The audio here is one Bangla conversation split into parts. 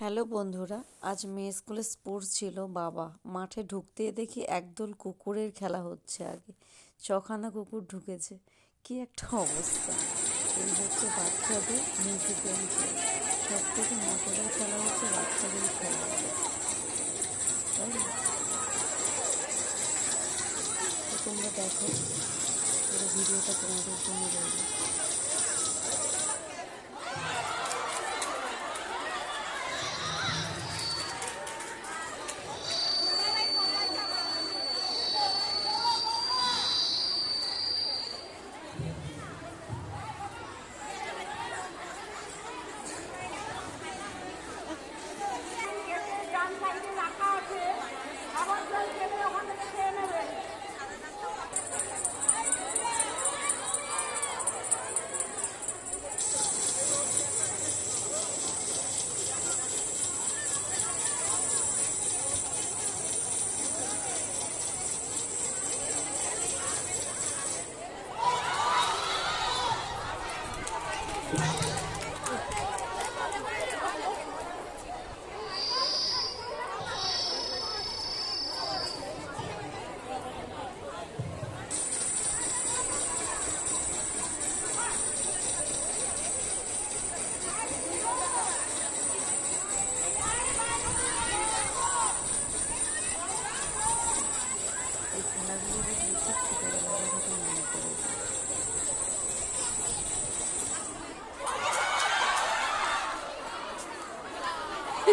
হ্যালো বন্ধুরা, আজ মেয়ে স্কুলে স্পোর্টস ছিল, বাবা। মাঠে ঢুকতে দেখি একদল কুকুরের খেলা হচ্ছে আগে। ছখানা কুকুর ঢুকেছে। কি একটা অবস্থা। এই হচ্ছে বাচ্চাদের মিউজিক্যাল সব থেকে মজাদার খেলা হচ্ছে বাচ্চাদের খেলা। তাই? তোমরা দেখো ভিডিওটা তোমাদের জন্য রইল।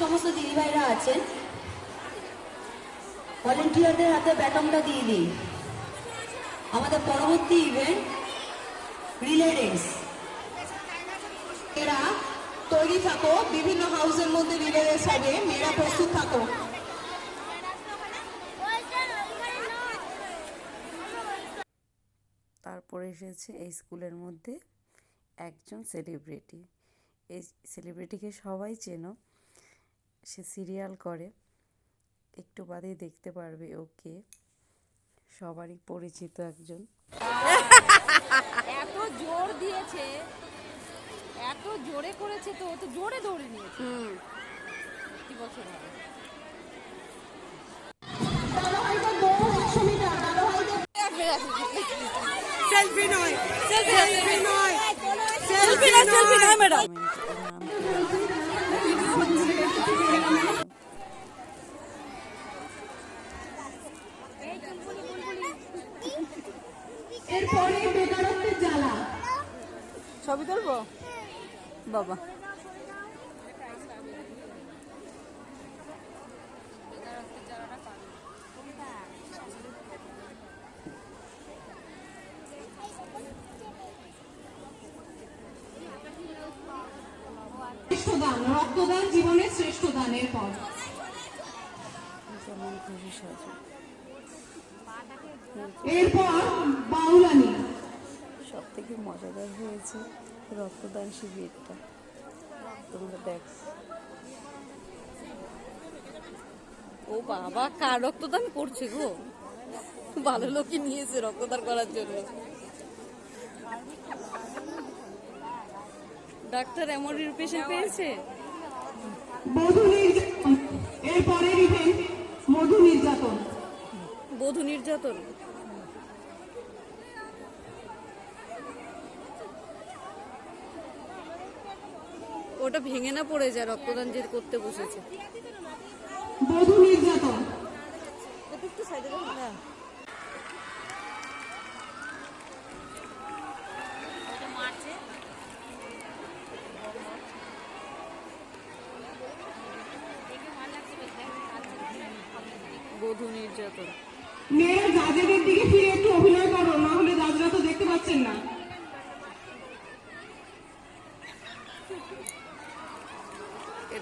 সমস্ত দিদিভাইরা আছেন ভলেন্টিয়ারদের হাতে ব্যাটনটা দিয়ে দিন। আমাদের পরবর্তী ইভেন্ট রিলে রেস এরা তৈরি থাকো, বিভিন্ন হাউসের মধ্যে রিলে রেস হবে, মেয়েরা প্রস্তুত থাকো। তারপরে এসেছে এই স্কুলের মধ্যে একজন সেলিব্রিটি এই সেলিব্রিটিকে সবাই চেনো। সে সিরিয়াল করে একটু বাদেই দেখতে পারবে ওকে। সবারই পরিচিত একজন। এত জোর দিয়েছে এত জোরে করেছে তো ও তো জোরে দৌড়ে নিয়েছে। কি বছর হবে সেলফি নয় সেলফি নয়। সেলফি নয় সেলফি নয় ম্যাডাম। এরপরে বেকারত্বের জ্বালা। ছবি তুলবো? বাবা। শ্রেষ্ঠ দান রক্তদান জীবনের শ্রেষ্ঠ দানের পর সাজু এরপর বাউলানি সব থেকে মজাদার হয়েছে রক্তদান শিবিরটা। তোমরা দেখ। ও বাবা কার রক্তদান করছে গো? ভালো লোকই নিয়েছে রক্তদান করার জন্য। ডাক্তার এমন পেশেন্ট পেয়েছে? বধূ নির্যাতন। বধূ নির্যাতন? ওটা ভেঙে না পড়ে যায় রক্তদান যে করতে বসেছে। বধূ নির্যাতন। একটু সাইডে না বধূ নির্যাতন। মেয়েরা জাজেদের দিকে ফিরে একটু অভিনয় করো না হলে জাজরা তো দেখতে পাচ্ছেন না।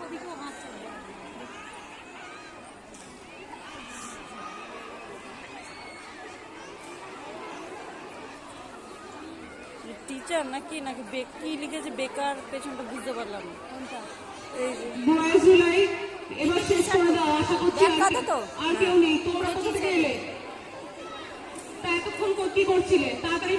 কাবলিওয়ালা টিচার নাকি? নাকি কি লিখেছে? বেকার পেছনটা বুঝতে পারলাম না। এই জুলাই এবার শেষ করে দাও আশা করছি তো? আর কেউ নেই। তোমরা কোথা থেকে এলে? তা এতক্ষণ কি করছিলে? তাড়াতাড়ি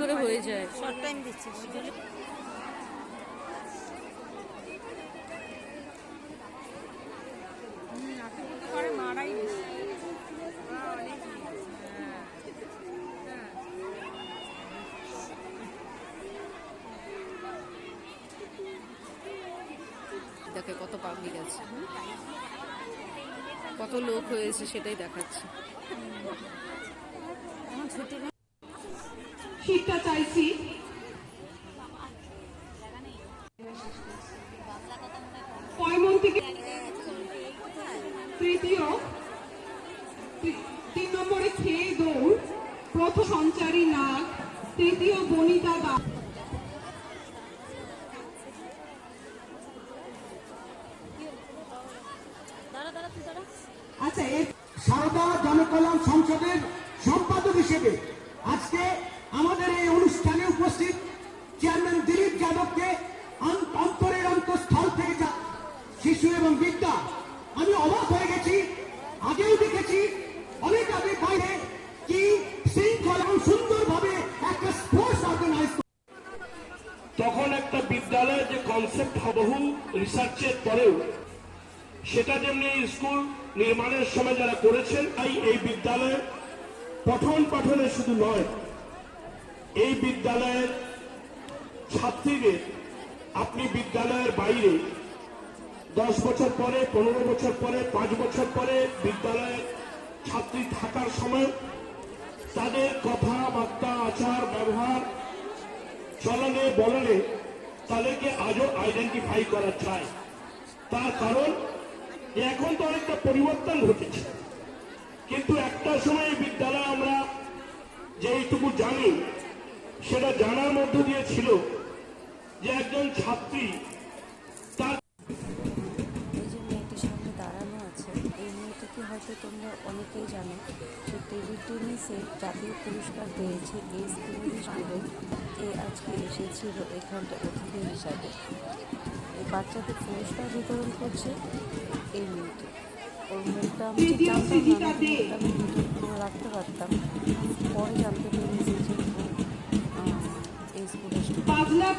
করে হয়ে যায়। শর্ট টাইম দিচ্ছে। করে মারাই দেখে কত পাবলিক আছে কত লোক হয়েছে সেটাই দেখাচ্ছে। শীতটা চাইছি। তৃতীয়। তিন নম্বরে খেয়ে দৌড়। প্রথম সঞ্চারী নাগ। তৃতীয় বনিতা দাস। একটা বিদ্যালয়ের যে কনসেপ্ট হবহু রিসার্চের পরেও, সেটা যেমনি স্কুল নির্মাণের সময় যারা করেছেন, তাই এই বিদ্যালয়ের পঠন পাঠনে শুধু নয়, এই বিদ্যালয়ের ছাত্রীদের, আপনি বিদ্যালয়ের বাইরে দশ বছর পরে, পনেরো বছর পরে, পাঁচ বছর পরে বিদ্যালয়ের ছাত্রী থাকার সময় তাদের কথাবার্তা, আচার, ব্যবহার, চলনে, বলনে তাদেরকে আজও আইডেন্টিফাই করা চায় তার কারণ এখন তো অনেকটা পরিবর্তন ঘটেছে। কিন্তু একটা সময় বিদ্যালয় আমরা যেইটুকু জানি, সেটা জানার মধ্য দিয়ে ছিল যে একজন ছাত্রী এই হয়তো তোমরা অনেকেই জানো, যে টেবিল টেনিসে জাতীয় পুরস্কার পেয়েছে এই স্কুলের স্টুডেন্ট। এ আজকে এসেছিল এখানটা অতিথি হিসাবে। এই বাচ্চাদের পুরস্কার বিতরণ করছে এই মেয়েটি ওর রাখতে পারতাম। পরে জানতে পেরেছি যে এই স্কুলের পাগলার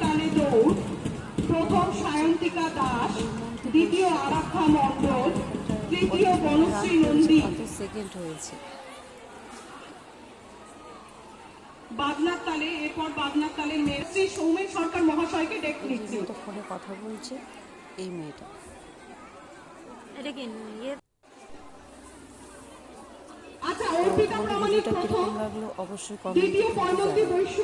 তালে দৌড়, প্রথম সায়ন্তিকা দাস দ্বিতীয় মণ্ডল তৃতীয় বনশ্রী নন্দী। সেকেন্ড হয়েছে বাগনার তালে এরপর বাগনার তালে মেয়ে শ্রী সৌমেন সরকার মহাশয়কে ডেকে এই নিচ্ছি ফোনে কথা বলছে এই মেয়েটা। আচ্ছা তো অর্পিতা প্রামাণিক প্রথম। লাগল অবশ্যই দ্বিতীয় বৈশ্য।